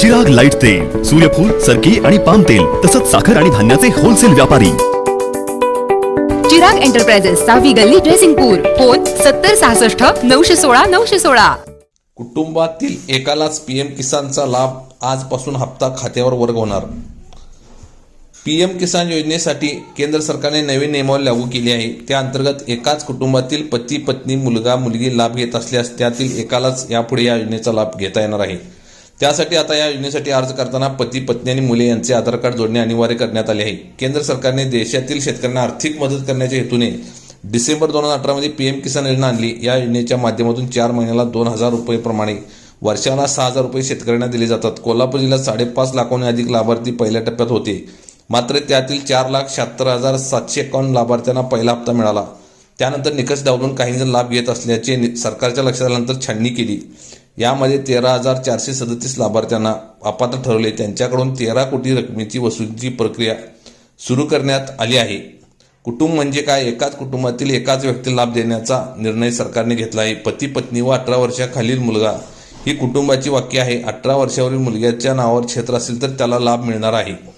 Chirag light तेल सूर्यफूल सरकी आणि पाम तेल तसंच साखर आणि धान्याचे होलसेल व्यापारी. चिराग एंटरप्राइजेस सावी गल्ली ड्रेसिंगपूर फोन सत्तर सहासष्ट नऊशे सोळा नऊशे सोळा. कुटुंबातील एकालाच पीएम किसानचा लाभ आजपासून हप्ता खात्यावर वर्ग होणार पीएम किसान योजनेसाठी केंद्र सरकारने नवीन नियमावली लागू केली आहे. त्या अंतर्गत एकाच कुटुंबातील पती पत्नी मुलगा मुलगी लाभ घेत असल्यास त्यातील एकालाच यापुढे या योजनेचा लाभ घेता येणार आहे. त्यासाठी आता या योजनेसाठी अर्ज करताना पती पत्नी आणि मुले यांचे आधार कार्ड जोडणे अनिवार्य करण्यात आले आहे. केंद्र सरकारने देशातील शेतकऱ्यांना आर्थिक मदत करण्याच्या हेतूने डिसेंबर दोन हजार अठरामध्ये पीएम किसान योजना आणली. या योजनेच्या माध्यमातून चार महिन्याला दोन हजार रुपयेप्रमाणे वर्षाला सहा हजार रुपये शेतकऱ्यांना दिले जातात. कोल्हापूर जिल्ह्यात साडेपाच लाखांहून अधिक लाभार्थी पहिल्या टप्प्यात होते. मात्र त्यातील चार लाख शहात्तर हजार सातशे एकावन्न लाभार्थ्यांना पहिला हप्ता मिळाला. त्यानंतर निकष डावलून काही जण लाभ घेत असल्याचे सरकारच्या लक्षात आल्यानंतर छाननी केली. यामध्ये तेरा हजार चारशे सदतीस लाभार्थ्यांना अपात्र ठरवले. त्यांच्याकडून तेरा कोटी रकमेची वसुलीची प्रक्रिया सुरू करण्यात आली आहे. कुटुंब म्हणजे काय? एकाच कुटुंबातील एकाच व्यक्तीला लाभ देण्याचा निर्णय सरकारने घेतला आहे. पती पत्नी व अठरा वर्षाखालील मुलगा ही कुटुंबाची वाक्य आहे. अठरा वर्षावरील मुलग्याच्या नावावर क्षेत्र असेल तर त्याला लाभ मिळणार आहे.